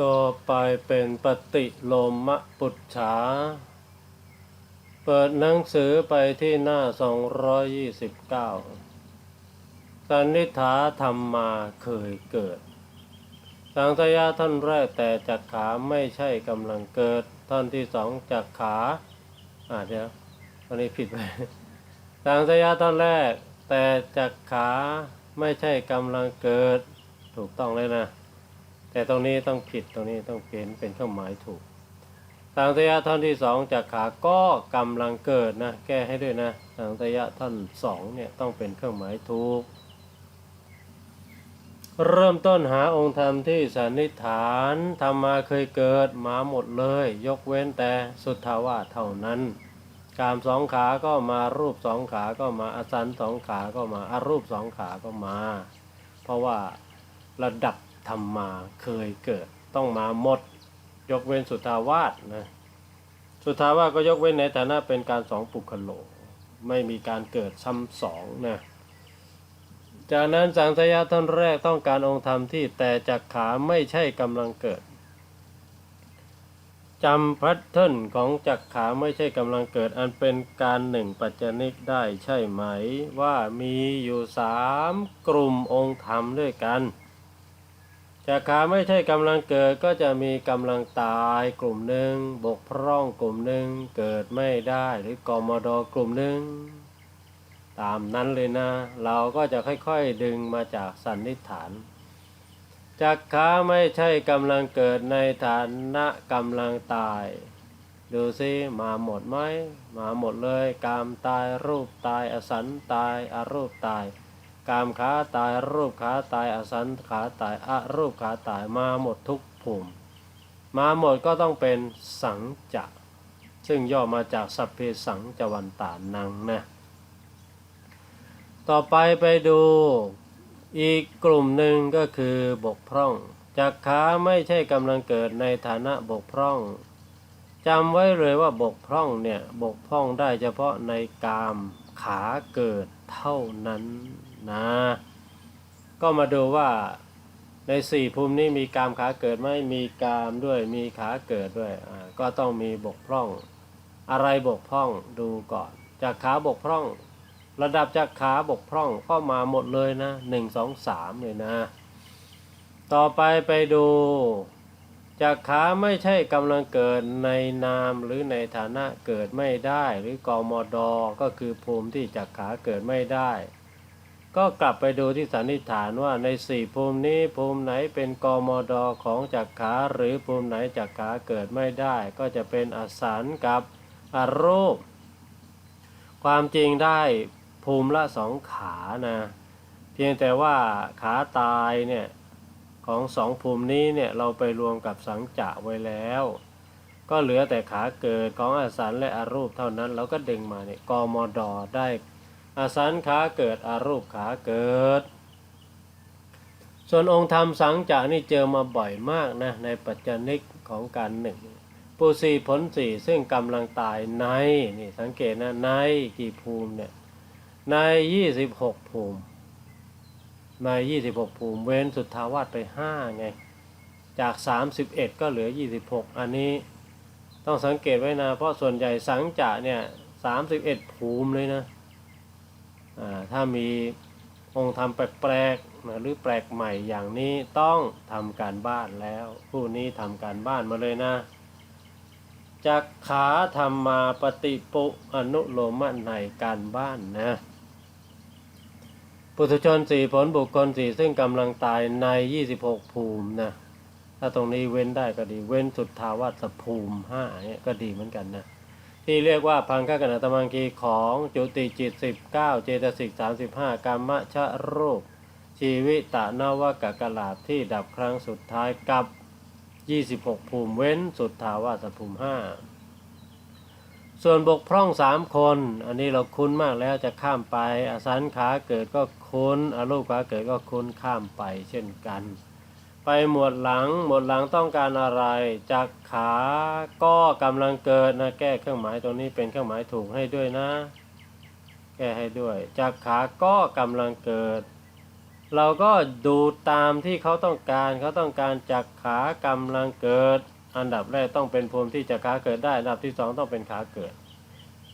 ต่อไปเป็นปฏิโลมปุจฉา เปิดหนังสือไปที่หน้า 229 สันนิษฐาธรรมมาเคยเกิด สังสยาท่านแรกแต่จักขาไม่ใช่กำลังเกิด ท่านที่สองจักขาอ่าเดี๋ยวอันนี้ผิดไป สังสยาท่านแรกแต่จักขาไม่ใช่กำลังเกิด ถูกต้องเลยนะ แต่ตรงนี้ต้องผิดตรงนี้ต้องเปลี่ยนเป็นเครื่องหมายถูกสังสยะท่อนที่สองจากขาก็กำลังเกิดนะแก้ให้ด้วยนะสังสยะท่อนสองเนี่ยต้องเป็นเครื่องหมายถูก เริ่มต้นหาองค์ธรรมที่สันนิษฐานธรรมาเคยเกิดมาหมดเลย ยกเว้นแต่สุทธาวาเท่านั้นกามสองขาก็มารูปสองขาก็มาอสันสองขาก็มาอารูปสองขาก็มา เพราะว่าระดับ ธรรมมาเคยเกิดต้องมาหมด ยกเว้นสุทาวาสนะสุทาวาสก็ยกเว้นในฐานะเป็นการสองปุคโล ไม่มีการเกิดซ้ำสองนะจากนั้นสังสยะท่านแรกต้องการองค์ธรรมที่แต่จักขาไม่ใช่กำลังเกิดจำพัทเทิร์นของจักขาไม่ใช่กำลังเกิดอันเป็นการหนึ่งปัจจนิกได้ใช่ไหม ว่ามีอยู่สามกลุ่มองค์ธรรมด้วยกัน จากขาไม่ใช่กำลังเกิดก็จะมีกำลังตายกลุ่มหนึ่งบกพร่องกลุ่มหนึ่งเกิดไม่ได้หรือกมดกลุ่มหนึ่งตามนั้นเลยนะ เราก็จะค่อยๆดึงมาจากสันนิษฐานจากขาไม่ใช่กำลังเกิดในฐานะกำลังตาย ดูซิมาหมดไหมมาหมดเลยกามตายรูปตายอสันตายอารูปตาย กามขาตายรูปขาตายอสันขาตายอะรูปขาตายมาหมดทุกภูมิ มาหมดก็ต้องเป็นสังจะซึ่งย่อมาจากสัพเพสังจวันตานังนะต่อไปไปดูอีกกลุ่มหนึ่งก็คือบกพร่องจากขาไม่ใช่กำลังเกิดในฐานะบกพร่องจำไว้เลยว่าบกพร่องเนี่ยบกพร่องได้เฉพาะในกามขาเกิดเท่านั้น นะ ก็มาดูว่าในสี่ภูมินี้มีกามขาเกิดไหมมีกามด้วยมีขาเกิดด้วยก็ต้องมีบกพร่อง อะไรบกพร่องดูก่อน จากขาบกพร่อง ระดับจากขาบกพร่องก็มาหมดเลยนะหนึ่งสองสามเลยนะ ต่อไปไปดูจากขาไม่ใช่กำลังเกิดในนามหรือในฐานะเกิดไม่ได้ หรือกมดก็คือภูมิที่จากขาเกิดไม่ได้ ก็กลับไปดูที่สันนิษฐานว่าในสี่ภูมินี้ภูมิไหนเป็นกมดของจักขาหรือภูมิไหนจักขาเกิดไม่ได้ ก็จะเป็นอสันกับอรูป ความจริงได้ภูมิละสองขานะเพียงแต่ว่าขาตายเนี่ยของสองภูมินี้เนี่ยเราไปรวมกับสังจะไว้แล้ว ก็เหลือแต่ขาเกิดของอสันและอรูปเท่านั้นเราก็ดึงมาเนี่ยกมดได้ อสันขาเกิดอารูปขาเกิด ส่วนองค์ธรรมสังจะนี่เจอมาบ่อยมากนะในปัจจนิกของการหนึ่งปูสีผลสี่ซึ่งกำลังตายในนี่สังเกตนะในกี่ภูมิเนี่ยในยี่สิบหกภูมิ ในยี่สิบหกภูมิ เว้นสุทธาวาสไปห้าไง จากสามสิบเอ็ดก็เหลือยี่สิบหกอันนี้ต้องสังเกตไว้นะ เพราะส่วนใหญ่สังจะเนี่ยสามสิบเอ็ดภูมิเลยนะ ถ้ามีองค์ธรรมแปลกๆนะหรือแปลกใหม่อย่างนี้ต้องทำการบ้านแล้ว ผู้นี้ทำการบ้านมาเลยนะจักขาธรรมาปฏิปุอนุโลมะในการบ้านนะปุถุชนสี่ผลบุคคลสี่ซึ่งกำลังตายใน 26 ภูมินะถ้าตรงนี้เว้นได้ก็ดีเว้นสุดทาวัสภูมิห้าเนี่ยก็ดีเหมือนกันนะ ที่เรียกว่าพังคกนตมังคีของจุติจิต 19 เจตสิก 35กรรมชะรูป ชีวิตะนวกกลาบที่ดับครั้งสุดท้ายกับ 26 ภูมิเว้นสุดทาวาสภูมิ 5 ส่วนบกพร่อง3คน อันนี้เราคุ้นมากแล้วจะข้ามไป อสันขาเกิดก็คุ้น อรูปขาเกิดก็คุ้นข้ามไปเช่นกัน ไปหมวดหลัง หมวดหลังต้องการอะไรจากขาก็กำลังเกิดนะ แก้เครื่องหมายตรงนี้เป็นเครื่องหมายถูกให้ด้วยนะ แก้ให้ด้วยจากขาก็กำลังเกิด เราก็ดูตามที่เขาต้องการเขาต้องการจักขากำลังเกิด อันดับแรกต้องเป็นภูมิที่จักขาเกิดได้อันดับที่สองต้องเป็นขาเกิด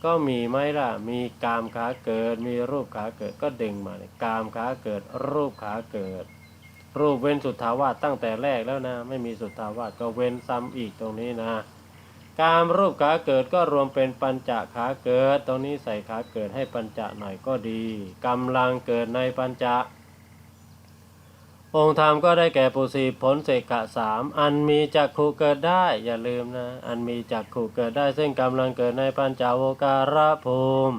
ก็มีไหมล่ะมีกามขาเกิด มีรูปขาเกิดก็เด้งมาเลยกามขาเกิด รูปขาเกิด รูปเว้นสุทธาวาสตั้งแต่แรกแล้วนะ ไม่มีสุทธาวาสก็เว้นซ้ำอีกตรงนี้นะกามรูปขาเกิดก็รวมเป็นปัญจขาเกิด ตรงนี้ใส่ขาเกิดให้ปัญจหน่อยก็ดีกำลังเกิดในปัญจองค์ธรรมก็ได้แก่ปุสีผลเสกขะสามอันมีจักขุเกิดได้อย่าลืมนะ อันมีจักขุเกิดได้ ซึ่งกำลังเกิดในปัญจโวการภูมิ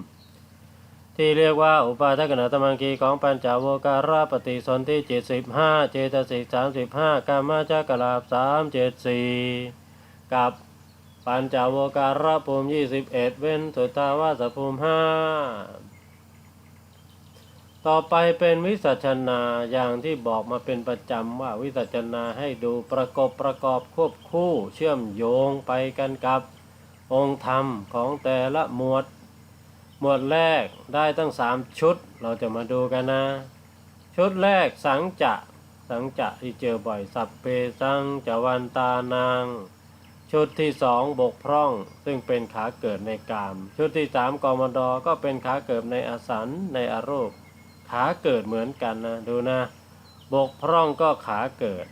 ที่เรียกว่าอุปาทกนตมังคีของปัญจโวการาปฏิสนธิเจ็ดสิบห้าเจตสิกสามสิบห้ากามาจักลาบสามเจ็ดสี่กับปัญจโวการาภูมิยี่สิบเอ็ดเว้นสุตตาวาสภูมิห้าต่อไปเป็นวิสัชนาอย่างที่บอกมาเป็นประจำว่าวิสัชนาให้ดูประกอบประกอบควบคู่เชื่อมโยงไปกันกับองค์ธรรมของแต่ละหมวด หมวดแรกได้ตั้งสามชุดเราจะมาดูกันนะ ชุดแรกสังจะ สังจะที่เจอบ่อยสัพเพสังจวันตานาง ชุดที่สองบกพร่อง ซึ่งเป็นขาเกิดในกาม ชุดที่สามกมดก็เป็นขาเกิดในอสันในอรูปขาเกิดเหมือนกันนะดูนะ บกพร่องก็ขาเกิด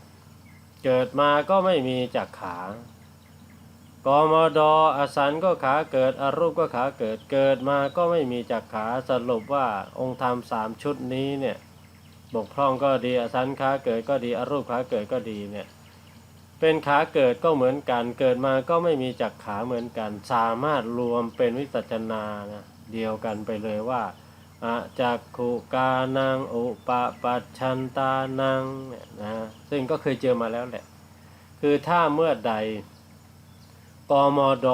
เกิดมาก็ไม่มีจากขา กมดอสันก็ขาเกิดอรูปก็ขาเกิดเกิดมาก็ไม่มีจากขาสรุปว่าองค์ธรรมสามชุดนี้เนี่ยบกพร่องก็ดีอสันขาเกิดก็ดีอรูปขาเกิดก็ดีเนี่ยเป็นขาเกิดก็เหมือนกัน เกิดมาก็ไม่มีจากขาเหมือนกัน สามารถรวมเป็นวิสัชนานะเดียวกันไปเลยว่าอะจักขุกานังอุปปัชชันตานังเนี่ยนะซึ่งก็เคยเจอมาแล้วแหละ คือถ้าเมื่อใด กมด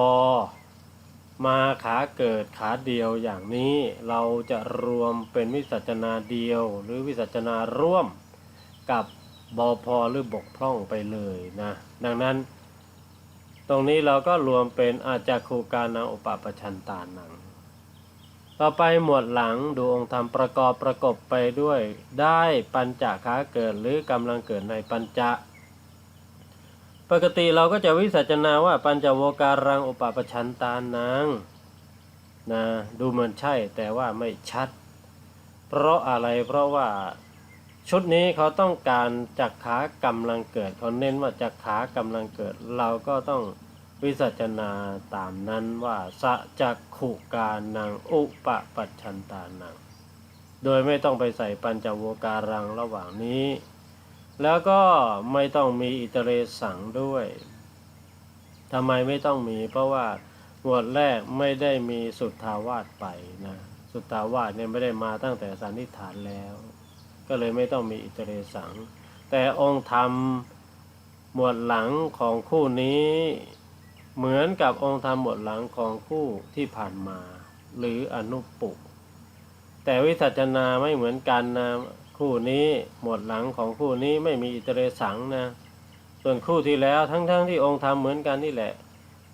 มาขาเกิดขาเดียวอย่างนี้เราจะรวมเป็นวิสัชนาเดียว หรือวิสัชนาร่วมกับบอพอหรือบกพร่องไปเลยนะ ดังนั้น ตรงนี้เราก็รวมเป็นอาจักขุกานังอุปปัชชันตานัง ต่อไปหมวดหลังดูองค์ธรรมประกอบประกบไปด้วย ได้ปัญจขาเกิดหรือกำลังเกิดในปัญจะ ปกติเราก็จะวิสัชนาว่าปัญจโวการังอุปปชันตานังนะดูเหมือนใช่แต่ว่าไม่ชัด เพราะอะไรเพราะว่าชุดนี้เขาต้องการจักขากำลังเกิดเขาเน้นว่าจักขากำลังเกิด เราก็ต้องวิสัชนาตามนั้นว่าสะจักขุกานังอุปปัชชันตานัง โดยไม่ต้องไปใส่ปัญจโวการังระหว่างนี้ แล้วก็ไม่ต้องมีอิตเรสังด้วยทำไมไม่ต้องมี เพราะว่าหมวดแรกไม่ได้มีสุทธาวาสไปนะสุทธาวาสเนี่ยไม่ได้มาตั้งแต่สันนิษฐานแล้ว ก็เลยไม่ต้องมีอิตเรสัง แต่องค์ธรรมหมวดหลังของคู่นี้ เหมือนกับองค์ธรรมหมวดหลังของคู่ที่ผ่านมา หรืออนุปปุแต่วิสัชนาไม่เหมือนกันนะ คู่นี้หมวดหลังของคู่นี้ไม่มีอิตเรสังนะ ส่วนคู่ที่แล้วทั้งๆทที่องค์ธรรมเหมือนกันนี่แหละ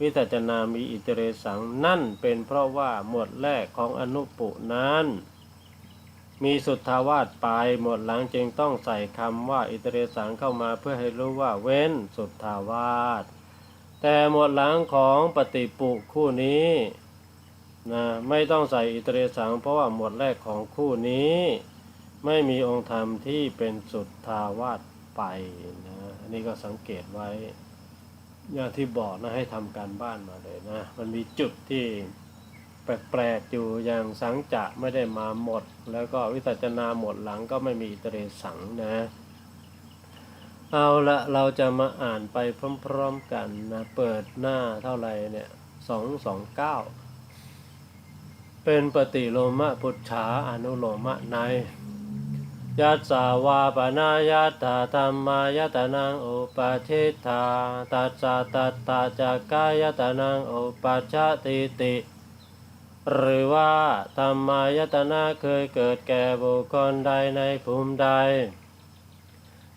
วิสัชนามีอิตเรสังนั่นเป็นเพราะว่าหมวดแรกของอนุปปุนั้น มีสุทธาวาสไปหมวดหลังจึงต้องใส่คำว่าอิตเรสังเข้ามาเพื่อให้รู้ว่าเว้นสุทธาวาสแต่หมวดหลังของปฏิปุคู่นี้นะไม่ต้องใส่อิตเรสังเพราะว่าหมวดแรกของคู่นี้ ไม่มีองค์ธรรมที่เป็นสุทธาวาสไปนะอันนี้ก็สังเกตไว้อย่างที่บอกนะให้ทำการบ้านมาเลยนะ มันมีจุดที่แปลกๆอยู่อย่างสังจะไม่ได้มาหมด แล้วก็วิสัชนาหมดหลังก็ไม่มีอิตเรสังนะ เอาละเราจะมาอ่านไปพร้อมๆกันนะ เปิดหน้าเท่าไหร่เนี่ยสองสองเก้าเป็นปฏิโลมะพุทธาอนุโลมะใน ยัสสาวาปนายตาธรรมายตนังอุปาทิฏฐาตัสสะตัตตาจักกายตนังอุปัชชติติ หรือว่าธรรมายตนะเคยเกิดแก่บุคคลใดในภูมิใด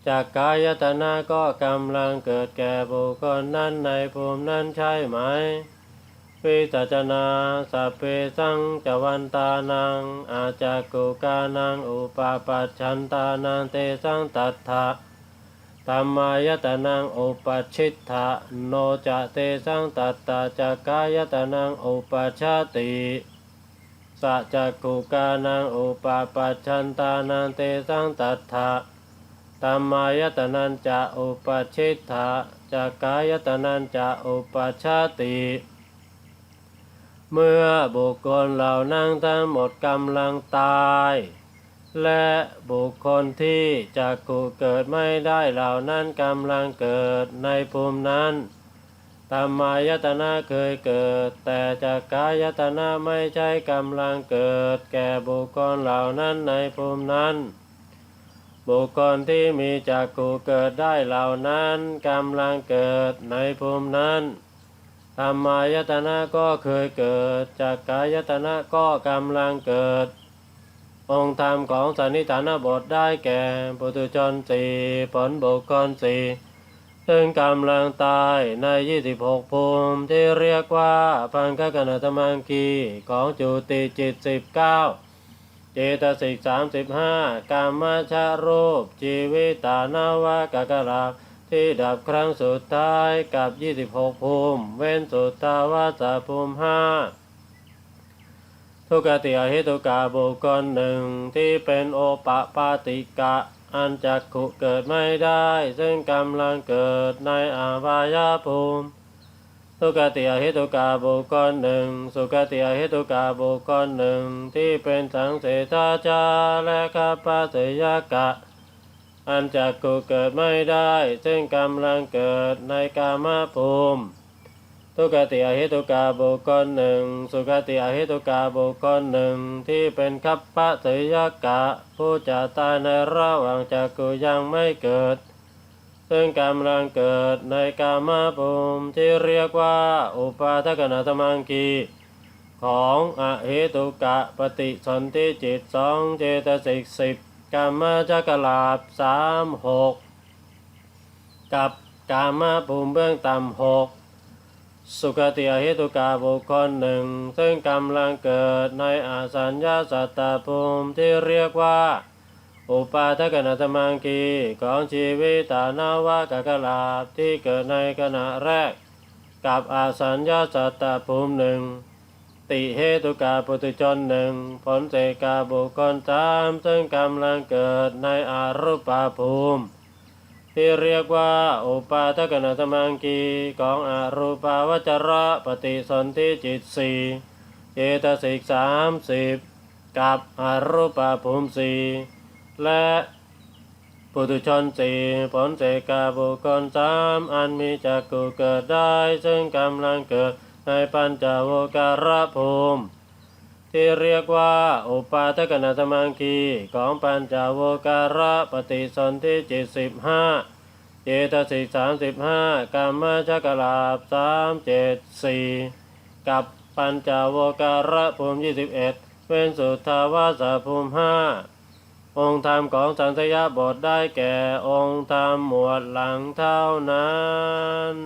จากกายตนะก็กำลังเกิดแก่บุคคลนั้นในภูมินั้นใช่ไหม ปิสัจนาสัพเพสังจวันตานัง อาจักกุกานัง อุปาปัชชันตานังเตสังตัทธะธรรมายตนังอุปชิตถะโนจะเตสังตัตตาจักกายตนังอุปชาติสัจกุกานังอุปาปัชชันตานังเตสังตัทธะธรรมายตนันจะอุปชิตถะจักกายตนันจะอุปชาติ เมื่อบุคคลเหล่านั้นทั้งหมดกำลังตาย และบุคคลที่จักกุเกิดไม่ได้เหล่านั้นกำลังเกิดในภูมินั้นธรรมายตนะเคยเกิด แต่จักกายตนะไม่ใช่กำลังเกิด แก่บุคคลเหล่านั้นในภูมินั้น บุคคลที่มีจักกุเกิดได้เหล่านั้นกำลังเกิดในภูมินั้น ธรรมายตนะก็เคยเกิดจักกายตนะก็กำลังเกิด องค์ธรรมของสันนิฐานบทได้แก่ปุถุชนสี่ผลบุคคลสี่ซึ่งกำลังตายใน 26 ภูมิที่เรียกว่าพังคกนตมังคีของจุติจิต 19 เจตสิก 35กรรมชารูป ชีวิตานาวากกะลา ที่ดับครั้งสุดท้ายกับ 26 ภูมิ เว้นสุตตาวาสภูมิห้าทุกติอหิตุกาบุคคลหนึ่งที่เป็นโอปะปาติกะ อันจักขุเกิดไม่ได้ ซึ่งกำลังเกิดในอาบายภูมิทุกติอหิตุกาบุคคลหนึ่งสุกติอหิตุกาบุคคลหนึ่งที่เป็นสังเสทาจาและกัปปะเสยกะ อันจักขุเกิดไม่ได้ ซึ่งกำลังเกิดในกามภูมิทุกติอหิตุกาบุคคลหนึ่ง สุกติอหิตุกาบุคคลหนึ่ง ที่เป็นคัปปะเสยกะ ผู้จะตายในระหว่างจักกุยังไม่เกิด ซึ่งกำลังเกิดในกามภูมิที่เรียกว่า อุปาทกนาตมังคีของอหิตุกะปฏิสนธิจิตสองเจตสิกสิบ กามจักลาบสามหกกับกามภูมิเบื้องต่ำหกสุขติอหิตุกาบุคคลหนึ่ง ซึ่งกำลังเกิดในอาสัญญาสัตตภูมิที่เรียกว่า อุปาทกนัตมังคีของชีวิตานาวากกลาบที่เกิดในขณะแรก กับอาสัญญาสัตตภูมิหนึ่ง ติเหตุกาปุตุชนหนึ่งผลเสกาบุคคลสามซึ่งกำลังเกิดในอารูปาภูมิ ที่เรียกว่าอุปาทกนตมังคีของอรูปาวจระปฏิสนธิจิตสี่เจตสิกสามสิบกับอรูปาภูมิสี่และปุถุชนสี่ผลเสกาบุคคลสามอันมีจักกุเกิดได้ ซึ่งกำลังเกิด ในปัญจโวการภูมิ ที่เรียกว่า อุปาทกนตมังคีของปัญจโวการปฏิสนธิจิตสิบห้าเจตสิกสามสิบห้ากรรมชกลาบสามเจ็ดสี่กับปัญจโวการภูมิยี่สิบเอ็ดเป็นสุทธาวาสภูมิห้าองค์ธรรมของสันสยบทได้แก่องค์ธรรมหมวดหลังเท่านั้น